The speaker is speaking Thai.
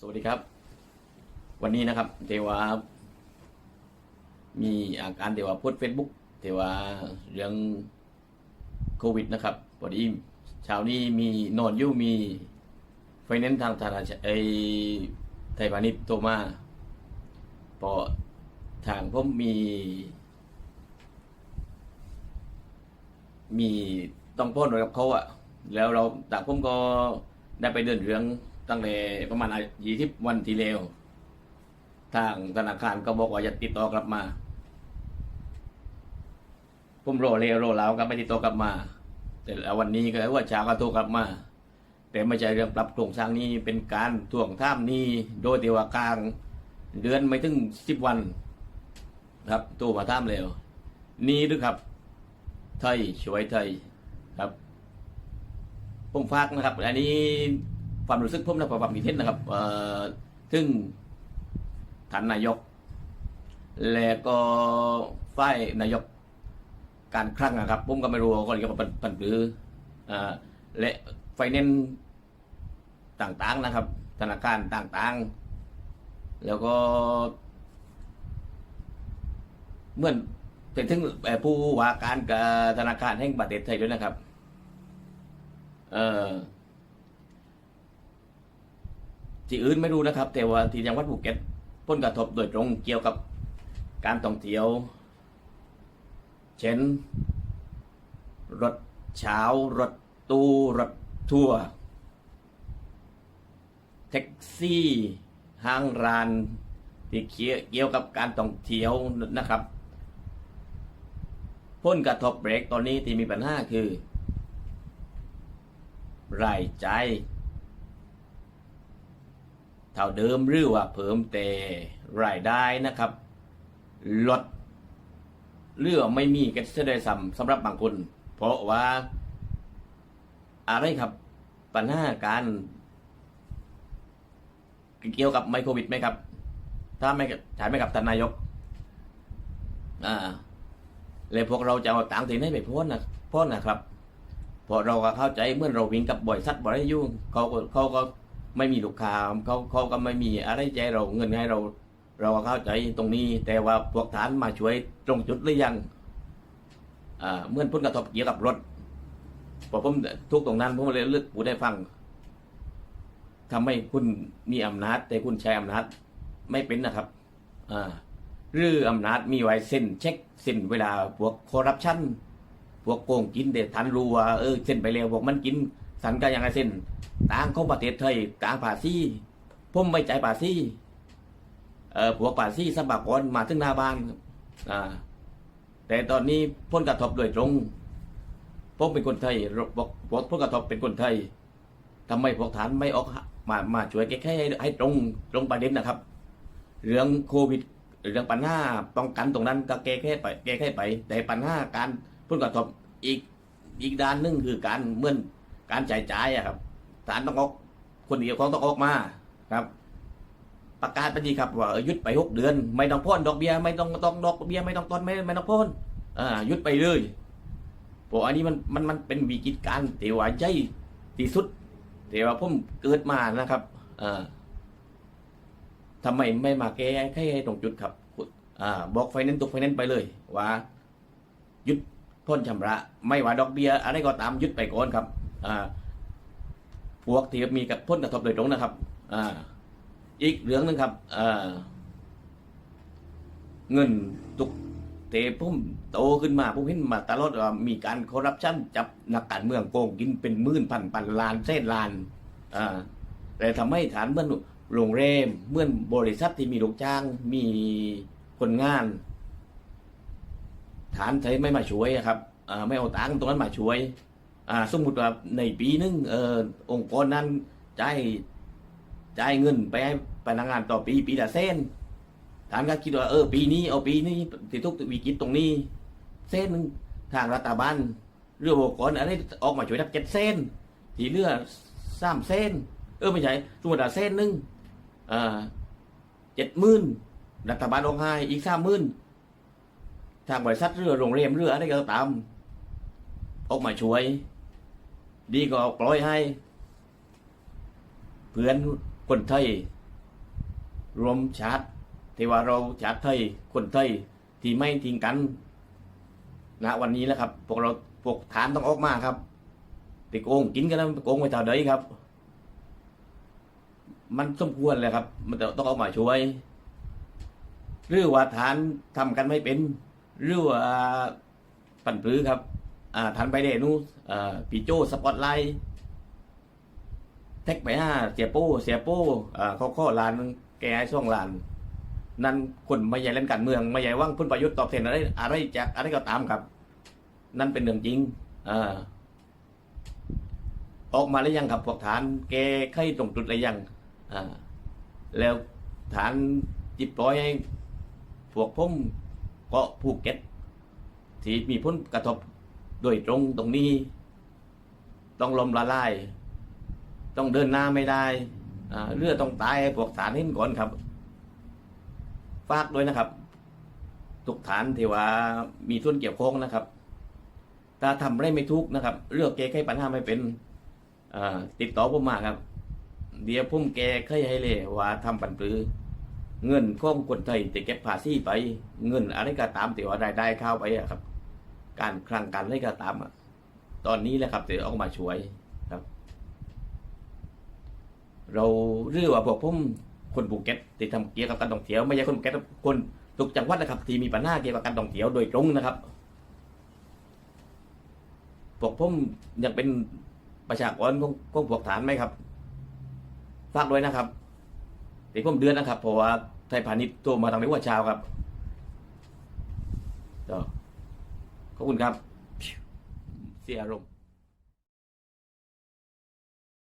สวัสดีครับ วันนี้นะครับเทวามีอาการเทวาโพสเฟซบุ๊กเทวาเรื่องโควิดนะครับพอดีเช้านี้มีนอนอยู่มีไฟแนนซ์ทางธนาคารไอไทยพาณิชย์โทรมาพอทางผมมี มีต้องพ้นกับเขาอะแล้วเราแต่ผมก็ได้ไปเดินเรื่อง ตั้งแต่ประมาณยี่สิบวันที่แล้วทางธนาคารก็บอกว่าจะติดต่อกลับมาผมรอเลยรอแล้วก็ไม่ติดต่อกลับมา แต่แวันนี้ก็ว่าเช้าก็โทรกลับมา แต่ไม่ใช่เรื่องปรับโครงสร้างนี้เป็นการทวงท่ามหนี้โดยที่ว่ากลาง เดือนไม่ถึงสิบวัน ครับโทรมาท่ามแล้ว นี่หรือครับ ไทยช่วยไทยครับผมฝากนะครับ อันนี้ ความรู้สึกผมนะความมีเทศนะครับเอ่อซึ่งท่านนายก และก็ฝ่ายนายกการคลังนะครับผมก็ไม่รู้ว่าก็เรียกว่าปันปันหรืออ่าและไฟแนนซ์ต่างๆนะครับ ธนาคารต่างๆ แล้วก็เหมือนเป็นถึงเอ่อผู้ว่าการกธนาคารแห่งประเทศไทยด้วยนะครับ เอ่อ ที่อื่นไม่รู้นะครับ แต่ว่าที่จังหวัดภูเก็ตผลกระทบโดยตรงเกี่ยวกับการท่องเที่ยว เช่น รถเช้ารถตู้รถทัวร์แท็กซี่ห้างร้านที่เกี่ยวกับการท่องเที่ยวนะครับพ้นกระทบเบรกตอนนี้ที่มีปัญหาคือ รายจ่าย เท่าเดิมหรือว่าเพิ่มแต่รายได้นะครับลดเรื่องไม่มีกันเสียด้วยซ้ำสำหรับบางคน เพราะว่า อะไรครับ ปัญหาการ เกี่ยวกับไมโครวิดไหมครับ ถ้าไม่ใช่ไหมครับท่านนายก อ่าเลยพวกเราจะเอาตังค์ที่ไหนไปพ้นนะพ้นนะครับพราะเราก็เข้าใจเมื่อเราวิ่งกับบริษัทบริยุ่งเขาก็เขาก็ ไม่มีลูกค้าเขาเขาก็ไม่มีอะไรใจเราเงินให้เรา เราเข้าใจตรงนี้ แต่ว่าพวกฐานมาช่วยตรงจุดหรือยังเมื่อพ้นกระทบเกี่ยวกับรถพอผมทุกตรงนั้นผมเลยเลือกผู้ได้ฟังทำให้คุณมีอำนาจ แต่คุณใช้อำนาจไม่เป็นนะครับอ่าหรืออำนาจมีไว้เส้นเช็คเส้นเวลาพวกคอร์รัปชันพวกโกงกินเด็ดทันรู้ว่าเออเส้นไปแล้วพวกมันกิน สันก็ยังไงเส้นต่างของประเทศไทยต่างภาษีผมไม่ใจายภาษีเออพวกภาษีสมัครกรมาถึงหน้าบ้านอ่าแต่ตอนนี้พ้นกระทบโดยตรงผมเป็นคนไทยบอกบอกพ้นกระทบเป็นคนไทยทำไมพวกฐานไม่ออกมามาช่วยแก้ไขให้ให้ตรงตรงประเด็นนะครับ เรื่องโควิดเรื่องปัญหาป้องกันตรงนั้นก็แก้ไขไปแก้ไขไป แต่ปัญหาการผลกระทบอีกอีกด้านหนึงคือการเมื่อน การจ่ายจ่ายอะครับฐานต้องออกคนเดียวของต้องออกมาครับ ประกาศไปดีครับว่าหยุดไปหกเดือน ไม่ต้องพ่นดอกเบี้ยไม่ต้องต้องดอกเบี้ยไม่ต้องต้นไม่ไม่ต้องพ่นอ่าหยุดไปเลยเพราะอันนี้มันมันมันเป็นวิกฤตการณ์ที่ว่าใหญ่ที่สุดที่ว่าผมเกิดมานะครับอ่าทำไมไม่มาแก้ไขตรงจุดครับอ่าบอกไฟแนนซ์ตกไฟแนนซ์ไปเลยว่าหยุดพ้นชำระ ไม่ว่าดอกเบี้ยอะไรก็ตามหยุดไปก่อนครับ พวกที่มีกับพ้นกระทบโดยตรงนะครับออีกเรื่องหนึงครับเงินตุกเตะพุ่มโตขึ้นมาผมเห็นมาตลอดว่ามีการคอร์รัปชันจับนักการเมืองโกงกินเป็นหมื่นพันพันล้านเส้นล้านแต่ทำให้ฐานเมื่อนโรงแรมเมื่อนบริษัทที่มีลูกจ้างมีคนงาน ฐานใช้ไม่มาช่วยครับไม่เอาตังค์ตรงนั้นมาช่วย อ่าสมมติว่าในปีหนึงเอ่อองค์กรนั้นจ่ายจ่ายเงินไปให้พนักงานต่อปีปีละเส้นฐานก็คิดว่าเออปีนี้เอาปีนี้ที่ทุกวิกฤตตรงนี้ เส้นหนึ่งทางรัฐบาลเรือองค์กรอะไรออกมาช่วยนับเจ็ดเส้น ที่เหลือสามเส้น เออไม่ใช่สมมติว่าเส้นหนึ่งอ่าเจ็ดหมื่นรัฐบาลลงให้อีกสามหมื่นทางบริษัทเรือโรงแรมเรืออะไรก็ตามออกมาช่วย ดีก็ปล่อยให้ เพื่อนคนไทย รวมชาติที่ว่าเราชาติไทยคนไทยที่ไม่ทิ้งกันณวันนี้แล้วครับพวกเราพวกฐานต้องออกมาครับติโกงกินกันแล้วโกงไปเท่าใดครับ มันสมควรเลยครับ มันต้องออกมาช่วย หรือว่าฐานทำกันไม่เป็น หรือว่าปั่นปลื้อครับ อ่าฐานไปเดนูอ่าปีโจสปอตไลท์แท็กไปห้าเสียโป้เสียโป้อ่าเขาข้อลานแกให้ช่องลาน นั่นคนไม่ใหญ่เล่นการเมืองไม่ใหญ่ว่างพ้นประยุทธ์ตอบแทนอะไรอะไรจากอะไรก็ตามครับ นั่นเป็นเรื่องจริงอ่าออกมาแล้วยังครับพวกฐาน แกใครตรงจุดอะไรยังอ่าแล้วฐานจิบปล่อยให้พวกผมเกาะภูเก็ตที่มีผลกระทบ โดยตรงตรงนี้ ต้องลมละลาย ต้องเดินหน้าไม่ได้เรือต้องตายพวกฐานเห็นก่อนครับ ฝากด้วยนะครับ ทุกฐานที่ว่ามีส่วนเกี่ยวข้องนะครับ ถ้าทำได้ไม่ทุกนะครับ เลือกแก้ไขปัญหาไม่เป็นติดต่อผมมาครับ เดี๋ยวผมแก้ไขให้เลยว่าทำปันปลือ เงินของคนไทยที่เก็บภาษีไป เงินอะไรก็ตามที่ว่ารายได้เข้าไปอะครับ การคลังกันอะไรก็ตามตอนนี้แหละครับจะออกมาช่วยครับ เราเรื่องว่าพวกผมคนภูเก็ตที่ทำเกี่ยวกับการท่องเที่ยวไม่ใช่คนภูเก็ตคนทุกจังหวัดนะครับ ที่มีปัญหาเกี่ยวกับการท่องเที่ยวโดยตรงนะครับพวกผมยังเป็นประชากรของของพวกฐานไหมครับฝากด้วยนะครับตีผมเดือนนะครับเพราะว่าไทยพาณิชย์โทรมาทางในว่าเช้าครับก็ ขอบคุณครับ เสียอารมณ์